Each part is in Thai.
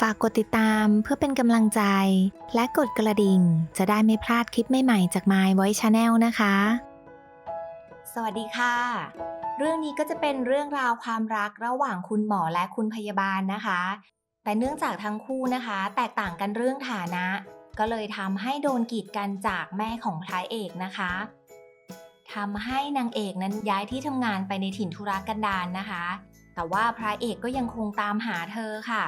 ฝากกดติดตามเพื่อเป็นกำลังใจ และกดกระดิ่ง จะได้ไม่พลาดคลิปใหม่ๆจาก My Voice Channel นะคะ สวัสดีค่ะ เรื่องนี้ก็จะเป็นเรื่องราวความรักระหว่างคุณหมอและคุณพยาบาลนะคะ แต่เนื่องจากทั้งคู่นะคะ แตกต่างกันเรื่องฐานะ ก็เลยทำให้โดนกีดกันจากแม่ของพระเอกนะคะทำให้นางเอกนั้นย้ายที่ทำงานไปในถิ่นธุรกันดารนะคะ แต่ว่าพระเอกก็ยังคงตามหาเธอค่ะ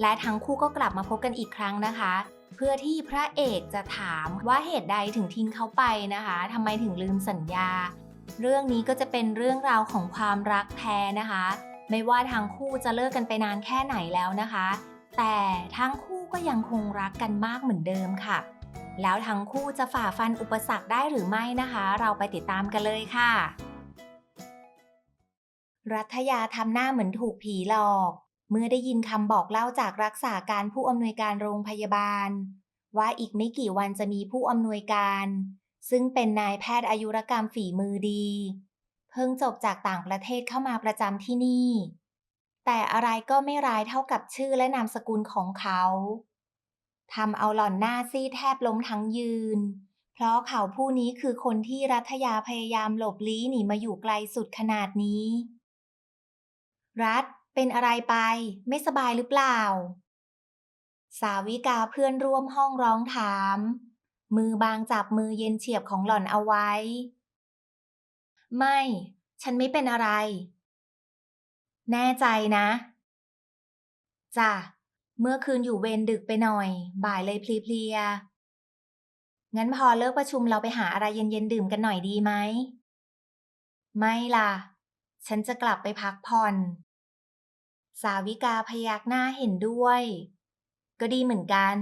และทั้งคู่ก็กลับมาพบกันอีกครั้งนะคะ เพื่อที่พระเอกจะถามว่าเหตุใดถึงทิ้งเขาไปนะคะทำไมถึงลืมสัญญา เรื่องนี้ก็จะเป็นเรื่องราวของความรักแท้นะคะ ไม่ว่าทั้งคู่จะเลิกกันไปนานแค่ไหนแล้วนะคะ แต่ทั้งคู่ก็ยังคงรักกันมากเหมือนเดิมค่ะ แล้วทั้งคู่จะฝ่าฟันอุปสรรคได้หรือไม่นะคะ เราไปติดตามกันเลยค่ะ รัฐยาทำหน้าเหมือนถูกผีหลอก เมื่อได้ยินคำบอกเล่าจากรักษาการผู้อำนวยการโรงพยาบาล ว่าอีกไม่กี่วันจะมีผู้อำนวยการ ซึ่งเป็นนายแพทย์อายุรกรรมฝีมือดี เพิ่งจบจากต่างประเทศเข้ามาประจำที่นี่ แต่อะไรก็ไม่ร้ายเท่ากับชื่อและนามสกุลของเขาทำเอาหล่อนหน้าซีดแทบล้มทั้งยืน เพราะเขาผู้นี้คือคนที่รัฐยาพยายามหลบลี้หนีมาอยู่ไกลสุดขนาดนี้ รัฐ เป็นอะไรไป ไม่สบายหรือเปล่า สาวิกาเพื่อนร่วมห้องร้องถาม มือบางจับมือเย็นเฉียบของหล่อนเอาไว้ ไม่ ฉันไม่เป็นอะไร แน่ใจนะจ้ะเมื่อคืนอยู่เวรดึกไปหน่อย บ่ายเลยเพลียๆงั้นพอเลิกประชุมเราไปหาอะไรเย็นๆดื่มกันหน่อยดีไหม ไม่ล่ะ ฉันจะกลับไปพักผ่อน สาวิกาพยักหน้าเห็นด้วย ก็ดีเหมือนกัน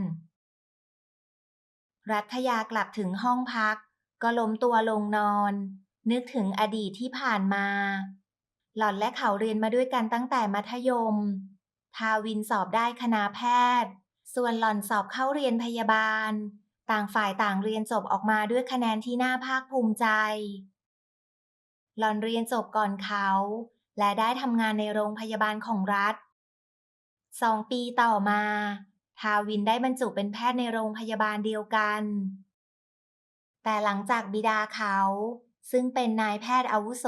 รัฐยากลับถึงห้องพัก ก็ล้มตัวลงนอน นึกถึงอดีตที่ผ่านมา หล่อนและเขาเรียนมาด้วยกันตั้งแต่มัธยม ทาวินสอบได้คณะแพทย์ ส่วนหล่อนสอบเข้าเรียนพยาบาล ต่างฝ่ายต่างเรียนจบออกมาด้วยคะแนนที่น่าภาคภูมิใจ หล่อนเรียนจบก่อนเขา และได้ทำงานในโรงพยาบาลของรัฐสองปีต่อมา ทาวินได้บรรจุเป็นแพทย์ในโรงพยาบาลเดียวกัน แต่หลังจากบิดาเขา ซึ่งเป็นนายแพทย์อาวุโส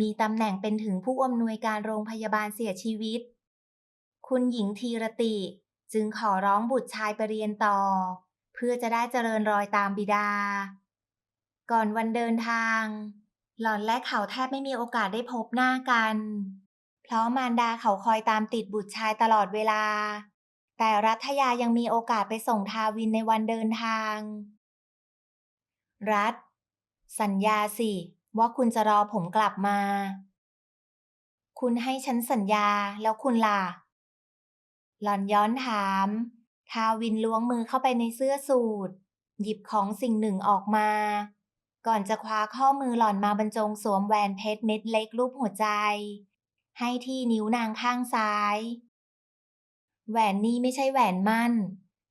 มีตำแหน่งเป็นถึงผู้อำนวยการโรงพยาบาลเสียชีวิต คุณหญิงทีรติจึงขอร้องบุตรชายไปเรียนต่อ เพื่อจะได้เจริญรอยตามบิดา ก่อนวันเดินทาง หล่อนและเขาแทบไม่มีโอกาสได้พบหน้ากัน เพราะมารดาเขาคอยตามติดบุตรชายตลอดเวลา แต่รัฐยายังมีโอกาสไปส่งทาวินในวันเดินทาง รัฐ สัญญาสิ ว่าคุณจะรอผมกลับมา คุณให้ฉันสัญญาแล้วคุณล่ะ หล่อนย้อนถาม ทาวินล้วงมือเข้าไปในเสื้อสูทหยิบของสิ่งหนึ่งออกมา ก่อนจะคว้าข้อมือหล่อนมาบรรจงสวมแหวนเพชรเม็ดเล็กรูปหัวใจ ให้ที่นิ้วนางข้างซ้าย แหวนนี้ไม่ใช่แหวนมั่น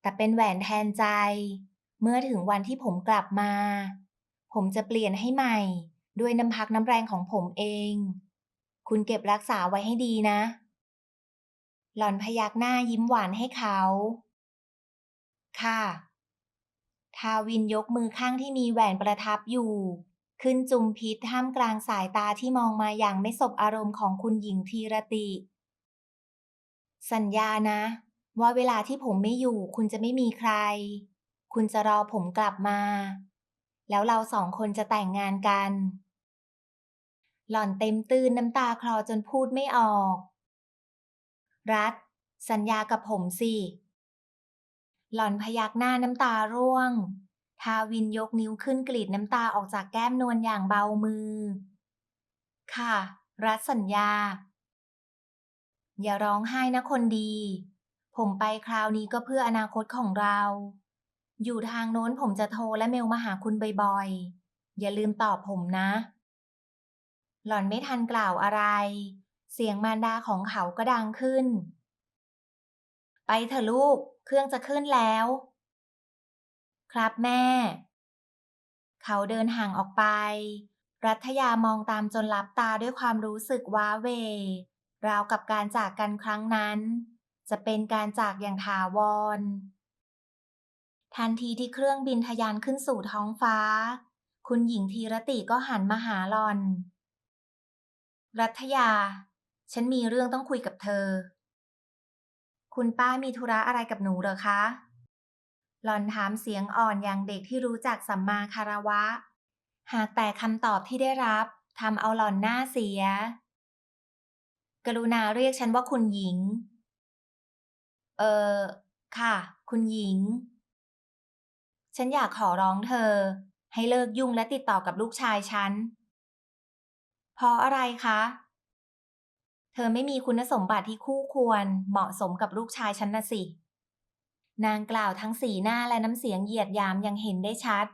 แต่เป็นแหวนแทนใจ เมื่อถึงวันที่ผมกลับมา ผมจะเปลี่ยนให้ใหม่ ด้วยน้ำพักน้ำแรงของผมเอง คุณเก็บรักษาไว้ให้ดีนะ หล่อนพยักหน้ายิ้มหวานให้เขา ค่ะ ทาวินยกมือข้างที่มีแหวนประทับอยู่ ขึ้นจุมพิษท่ามกลางสายตาที่มองมาอย่างไม่สบอารมณ์ของคุณหญิงทีรติ สัญญานะ ว่าเวลาที่ผมไม่อยู่ คุณจะไม่มีใคร คุณจะรอผมกลับมา แล้วเราสองคนจะแต่งงานกัน หล่อนเต็มตื้นน้ำตาคลอจนพูดไม่ออก รัฐ สัญญากับผมสิ หล่อนพยักหน้าน้ำตาร่วง ทาวินยกนิ้วขึ้นกรีดน้ำตาออกจากแก้มนวลอย่างเบามือ ค่ะ รัฐสัญญา อย่าร้องไห้นะคนดี ผมไปคราวนี้ก็เพื่ออนาคตของเรา อยู่ทางโน้นผมจะโทรและเมลมาหาคุณบ่อยๆ อย่าลืมตอบผมนะ หล่อนไม่ทันกล่าวอะไร เสียงมารดาของเขาก็ดังขึ้น ไปเถอะลูก เครื่องจะขึ้นแล้ว ครับแม่ เขาเดินห่างออกไป รัฐยามองตามจนลับตาด้วยความรู้สึกว้าเว ราวกับการจากกันครั้งนั้น จะเป็นการจากอย่างถาวร ทันทีที่เครื่องบินทะยานขึ้นสู่ท้องฟ้า คุณหญิงธีรติก็หันมาหาหลอน รัฐยา ฉันมีเรื่องต้องคุยกับเธอ คุณป้ามีธุระอะไรกับหนูเหรอคะ หลอนถามเสียงอ่อนอย่างเด็กที่รู้จักสัมมาคารวะ หากแต่คำตอบที่ได้รับทำเอาหล่อนหน้าเสีย กรุณาเรียกฉันว่าคุณหญิง เออ ค่ะ คุณหญิง ฉันอยากขอร้องเธอ ให้เลิกยุ่งและติดต่อกับลูกชายฉัน เพราะอะไรคะ ธอไม่มีคุณสมบัติที่คู่ควรเหมาะสมกับลูกชายฉันนะสิ นางกล่าวทั้งสีหน้าและน้ำเสียงเหยียดยามยังเห็นได้ชัด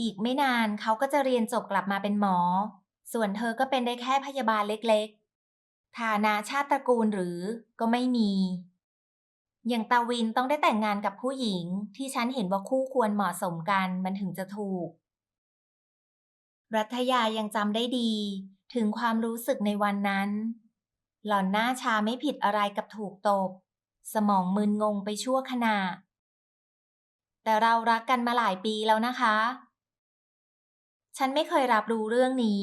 อีกไม่นานเขาก็จะเรียนจบกลับมาเป็นหมอ ส่วนเธอก็เป็นได้แค่พยาบาลเล็กๆ ฐานะชาติตระกูลหรือก็ไม่มี อย่างตาวินต้องได้แต่งงานกับผู้หญิงที่ฉันเห็นว่าคู่ควรเหมาะสมกันมันถึงจะถูก รัฐยายังจำได้ดี ถึงความรู้สึกในวันนั้น หล่อนหน้าชาไม่ผิดอะไรกับถูกตบ สมองมึนงงไปชั่วขณะ แต่เรารักกันมาหลายปีแล้วนะคะ ฉันไม่เคยรับรู้เรื่องนี้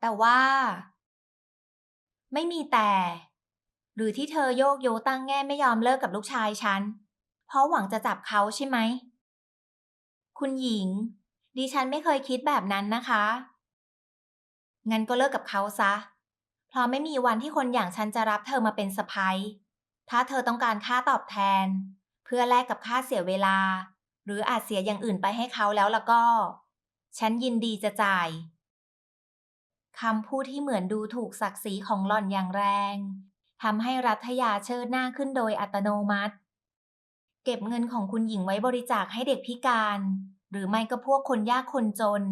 แต่ว่า ไม่มีแต่ หรือที่เธอโยกโยตั้งแง่ไม่ยอมเลิกกับลูกชายฉัน เพราะหวังจะจับเขาใช่ไหม คุณหญิง ดิฉันไม่เคยคิดแบบนั้นนะคะ งั้นก็เลิกกับเขาซะ เพราะไม่มีวันที่คนอย่างฉันจะรับเธอมาเป็นสะพ้ยถ้าเธอต้องการค่าตอบแทน เพื่อแลกกับค่าเสียเวลา หรืออาจเสียอย่างอื่นไปให้เขาแล้วล่ะก็ ฉันยินดีจะจ่ายคำพูดที่เหมือนดูถูกศักดิ์ศรีของหล่อนอย่างแรงทำให้รัฐยาเชิดหน้าขึ้นโดยอัตโนมัติ เก็บเงินของคุณหญิงไว้บริจาคให้เด็กพิการ หรือไม่ก็พวกคนยากคนจน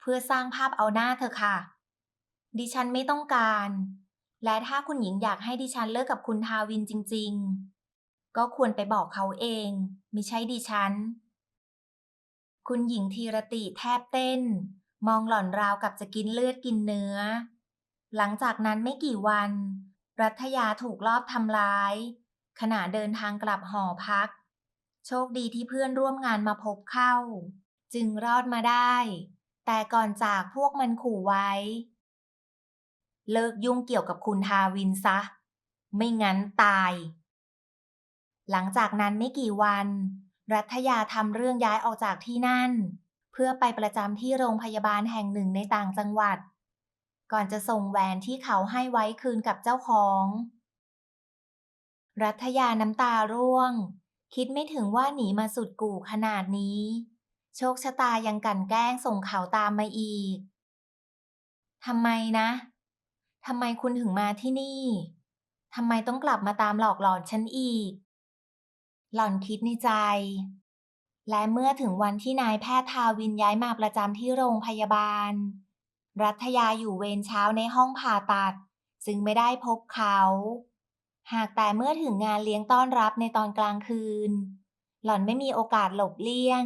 เพื่อสร้างภาพเอาหน้าเธอค่ะ ดิฉันไม่ต้องการ และถ้าคุณหญิงอยากให้ดิฉันเลิกกับคุณทาวินจริง ๆ ก็ควรไปบอกเขาเอง ไม่ใช่ดิฉัน คุณหญิงธีรติแทบเต้น มองหล่อนราวกับจะกินเลือดกินเนื้อ หลังจากนั้นไม่กี่วัน รัฐยาถูกลอบทำร้าย ขณะเดินทางกลับหอพัก โชคดีที่เพื่อนร่วมงานมาพบเข้า จึงรอดมาได้ แต่ก่อนจากพวกมันขู่ไว้ เลิกยุ่งเกี่ยวกับคุณทาวินซะ ไม่งั้นตาย หลังจากนั้นไม่กี่วัน รัฐยาทำเรื่องย้ายออกจากที่นั่น เพื่อไปประจำที่โรงพยาบาลแห่งหนึ่งในต่างจังหวัด ก่อนจะส่งแหวนที่เขาให้ไว้คืนกับเจ้าของ รัฐยาน้ำตาร่วง คิดไม่ถึงว่าหนีมาสุดกู่ขนาดนี้ โชคชะตายังกันแกล้งส่งเขาตามมาอีกทำไมนะ ทำไมคุณถึงมาที่นี่ทำไมต้องกลับมาตามหลอกหลอนฉันอีก หล่อนคิดในใจ และเมื่อถึงวันที่นายแพทย์ทาวินย้ายมาประจำที่โรงพยาบาล รัฐยาอยู่เวรเช้าในห้องผ่าตัด จึงไม่ได้พบเขา หากแต่เมื่อถึงงานเลี้ยงต้อนรับในตอนกลางคืน หล่อนไม่มีโอกาสหลบเลี่ยง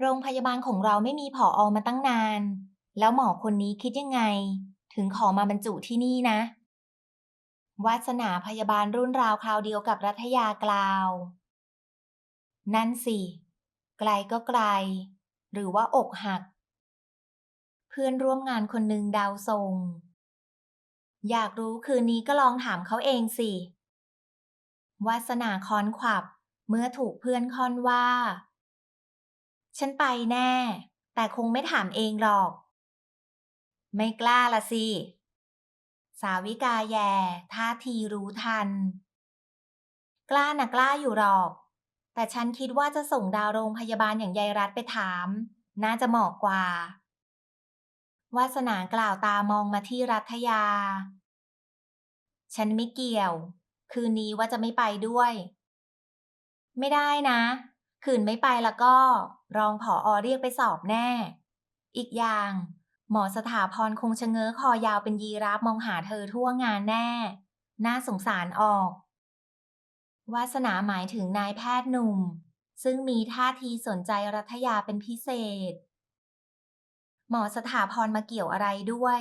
โรงพยาบาลของเราไม่มีผออมาตั้งนาน แล้วหมอคนนี้คิดยังไง ถึงขอมาบรรจุที่นี่นะวาสนาพยาบาลรุ่นราวคราวเดียวกับรัฐยากล่าว นั่นสิ ไกลก็ไกล หรือว่าอกหัก เพื่อนร่วมงานคนหนึ่งดาวส่งอยากรู้คืนนี้ก็ลองถามเขาเองสิวาสนาคอนขวับ เมื่อถูกเพื่อนคอนว่า ฉันไปแน่ แต่คงไม่ถามเองหรอก ไม่กล้าละสิ สาวิกาแย่ท่าทีรู้ทัน กล้านะกล้าอยู่หรอก แต่ฉันคิดว่าจะส่งดาวโรงพยาบาลอย่างยายรัฐไปถาม น่าจะเหมาะกว่า วาสนากล่าวตามองมาที่รัฐยา ฉันไม่เกี่ยว คืนนี้ว่าจะไม่ไปด้วย ไม่ได้นะคืนไม่ไปแล้วก็ รองผออเรียกไปสอบแน่ อีกอย่าง หมอสถาพรคงชะเง้อคอยาวเป็นยีราฟมองหาเธอทั่วงานแน่ น่าสงสารออก วาสนาหมายถึงนายแพทย์หนุ่ม ซึ่งมีท่าทีสนใจรัฐยาเป็นพิเศษ หมอสถาพรมาเกี่ยวอะไรด้วย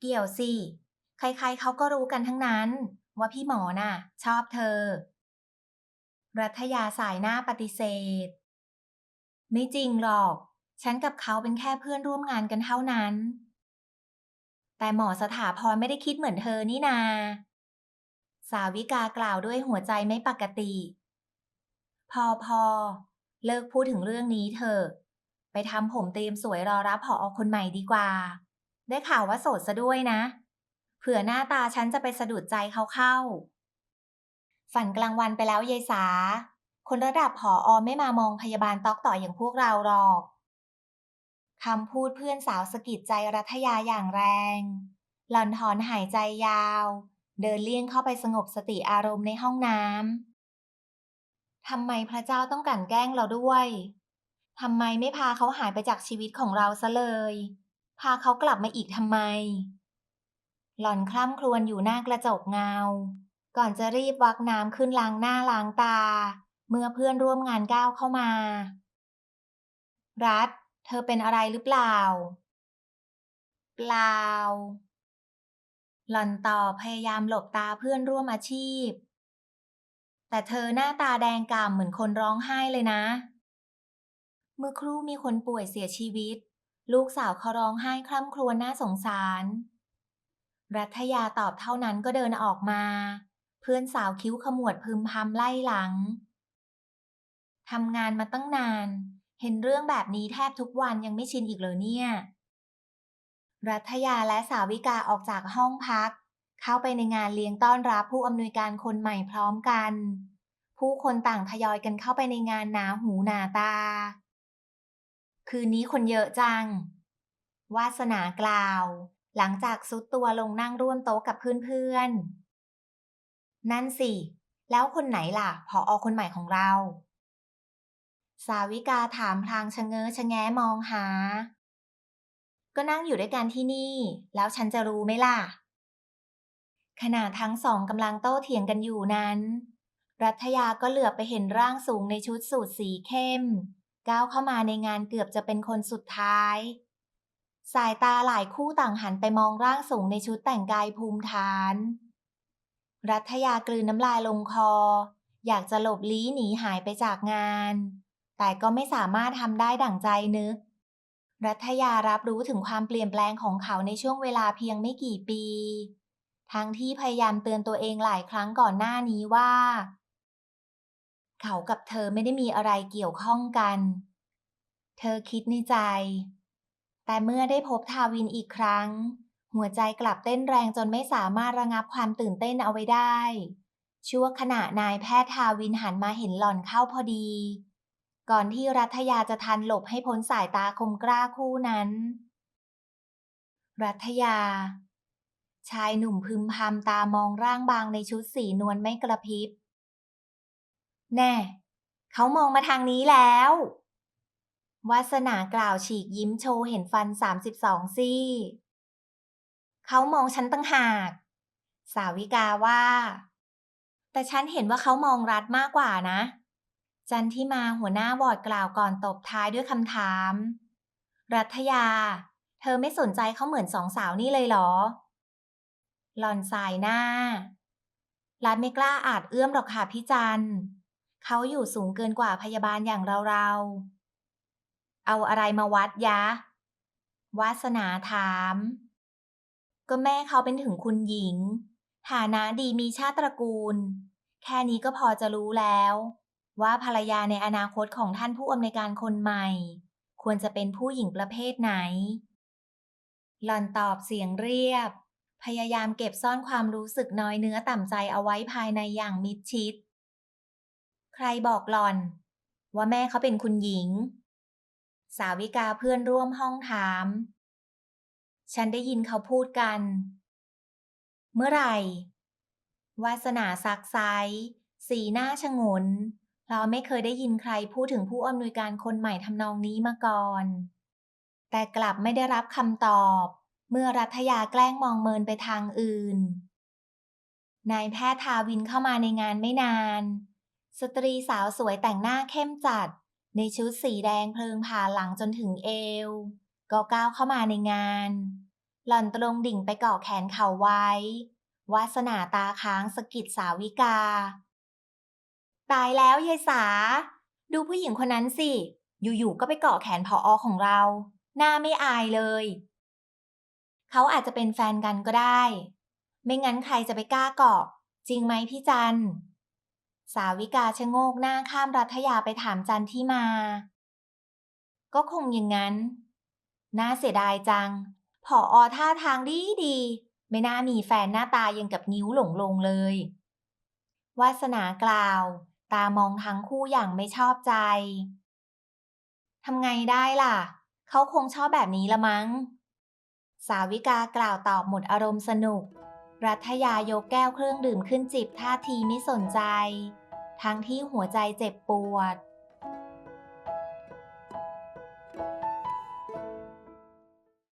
เกี่ยวสิ ใครๆเขาก็รู้กันทั้งนั้น ว่าพี่หมอน่ะ ชอบเธอ รัฐยาสายหน้าปฏิเสธ ไม่จริงหรอก ฉันกับเขาเป็นแค่เพื่อนร่วมงานกันเท่านั้น แต่หมอสถาพรไม่ได้คิดเหมือนเธอนี่นา สาวิกากล่าวด้วยหัวใจไม่ปกติ พอพอ เลิกพูดถึงเรื่องนี้เถอะ ไปทำผมเตรียมสวยรอรับผออคนใหม่ดีกว่า ได้ข่าวว่าโสดซะด้วยนะ เผื่อหน้าตาฉันจะไปสะดุดใจเขาเข้า ฝันกลางวันไปแล้วยายสา คนระดับผออไม่มามองพยาบาลตอกต่ออย่างพวกเราหรอก คำพูดเพื่อนสาวสะกิดใจรัฐยาอย่างแรง หล่อนถอนหายใจยาว เดินเลี่ยงเข้าไปสงบสติอารมณ์ในห้องน้ำทำไมพระเจ้าต้องกั่นแกล้งเราด้วยทำไมไม่พาเขาหายไปจากชีวิตของเราซะเลย พาเขากลับมาอีกทำไม หล่อนคล่ำครวญอยู่หน้ากระจกเงา ก่อนจะรีบวักน้ำขึ้นล้างหน้าล้างตา เมื่อเพื่อนร่วมงานก้าวเข้ามา รัฐ เธอเป็นอะไรหรือเปล่า เปล่า หล่อนตอบพยายามหลบตาเพื่อนร่วมอาชีพ แต่เธอหน้าตาแดงก่ำเหมือนคนร้องไห้เลยนะ เมื่อครู่มีคนป่วยเสียชีวิต ลูกสาวเขาร้องไห้คร่ำครวญน่าสงสาร รัฐยาตอบเท่านั้นก็เดินออกมา เพื่อนสาวคิ้วขมวดพึมพำไล่หลังทำงานมาตั้งนาน เห็นเรื่องแบบนี้แทบทุกวันยังไม่ชินอีกเลยเนี่ย รัฐยาและสาวิกาออกจากห้องพัก เข้าไปในงานเลี้ยงต้อนรับผู้อำนวยการคนใหม่พร้อมกัน ผู้คนต่างทยอยกันเข้าไปในงานหนาหูหนาตา คืนนี้คนเยอะจัง วาสนากล่าว หลังจากซุดตัวลงนั่งร่วมโต๊ะกับเพื่อนๆ นั่นสิ แล้วคนไหนล่ะ พออคนใหม่ของเรา สาวิกาถามพลางชะเง้อชะแง้มองหา ก็นั่งอยู่ด้วยกันที่นี่ แล้วฉันจะรู้ไหมล่ะ ขณะทั้งสองกำลังโต้เถียงกันอยู่นั้น รัฐยาก็เหลือบไปเห็นร่างสูงในชุดสูทสีเข้ม ก้าวเข้ามาในงานเกือบจะเป็นคนสุดท้าย สายตาหลายคู่ต่างหันไปมองร่างสูงในชุดแต่งกายภูมิฐาน รัฐยากลืนน้ำลายลงคอ อยากจะหลบลี้หนีหายไปจากงาน แต่ก็ไม่สามารถทำได้ดั่งใจนึก รัฐยารับรู้ถึงความเปลี่ยนแปลงของเขาในช่วงเวลาเพียงไม่กี่ปี ทั้งที่พยายามเตือนตัวเองหลายครั้งก่อนหน้านี้ว่า เขากับเธอไม่ได้มีอะไรเกี่ยวข้องกัน เธอคิดในใจ แต่เมื่อได้พบทาวินอีกครั้ง หัวใจกลับเต้นแรงจนไม่สามารถระงับความตื่นเต้นเอาไว้ได้ชั่วขณะนายแพทย์ทาวินหันมาเห็นหล่อนเข้าพอดี ก่อนที่รัฐยาจะทันหลบให้พ้นสายตาคมกล้าคู่นั้น รัฐยา ชายหนุ่มพึมพำตามองร่างบางในชุดสีนวลไม่กระพริบ แน่ เขามองมาทางนี้แล้ว วาสนากล่าวฉีกยิ้มโชว์เห็นฟันสามสิบสองซี่ เขามองฉันตั้งหาก สาวิกาว่า แต่ฉันเห็นว่าเขามองรัดมากกว่านะ จันที่มาหัวหน้าวอร์ดกล่าวก่อนตบท้ายด้วยคำถาม รัฐยา เธอไม่สนใจเขาเหมือนสองสาวนี่เลยเหรอ หล่อนสายหน้า รัฐไม่กล้าอาจเอื้อมหรอกค่ะพี่จัน เขาอยู่สูงเกินกว่าพยาบาลอย่างเราๆ เอาอะไรมาวัดยะ วาสนาถาม ก็แม่เขาเป็นถึงคุณหญิง ฐานะดีมีชาติตระกูล แค่นี้ก็พอจะรู้แล้ว ว่าภรรยาในอนาคตของท่านผู้อำนวยการคนใหม่ ควรจะเป็นผู้หญิงประเภทไหน หล่อนตอบเสียงเรียบ พยายามเก็บซ่อนความรู้สึกน้อยเนื้อต่ำใจเอาไว้ภายในอย่างมิดชิด ใครบอกหล่อน ว่าแม่เขาเป็นคุณหญิง สาวิกาเพื่อนร่วมห้องถาม ฉันได้ยินเขาพูดกัน เมื่อไหร่ วาสนาซักไซสีหน้าชงน เราไม่เคยได้ยินใครพูดถึงผู้อำนวยการคนใหม่ทำนองนี้มาก่อน แต่กลับไม่ได้รับคำตอบ เมื่อรัฐยาแกล้งมองเมินไปทางอื่น นายแพทย์ทาวินเข้ามาในงานไม่นาน สตรีสาวสวยแต่งหน้าเข้มจัด ในชุดสีแดงเพลิงผ่าหลังจนถึงเอว ก็ก้าวเข้ามาในงาน หล่อนตรงดิ่งไปเกาะแขนเขาไว้วาสนาตาค้างสกิดสาวิกา ตายแล้วยายสา ดูผู้หญิงคนนั้นสิ อยู่ๆก็ไปเกาะแขนผออของเรา หน้าไม่อายเลย เขาอาจจะเป็นแฟนกันก็ได้ ไม่งั้นใครจะไปกล้าเกาะ จริงไหมพี่จัน สาวิกาชะโงกหน้าข้ามรัฐยาไปถามจันที่มา ก็คงอย่างนั้น น่าเสียดายจัง ผออท่าทางดีดีไม่น่ามีแฟนหน้าตายังกับนิ้วหลงลงเลย วาสนากล่าว ตามองทั้งคู่อย่างไม่ชอบใจ ทำไงได้ล่ะ เขาคงชอบแบบนี้ละมั้ง สาวิกากล่าวตอบหมดอารมณ์สนุก รัฐยายกแก้วเครื่องดื่มขึ้นจิบท่าทีไม่สนใจ ทั้งที่หัวใจเจ็บปวด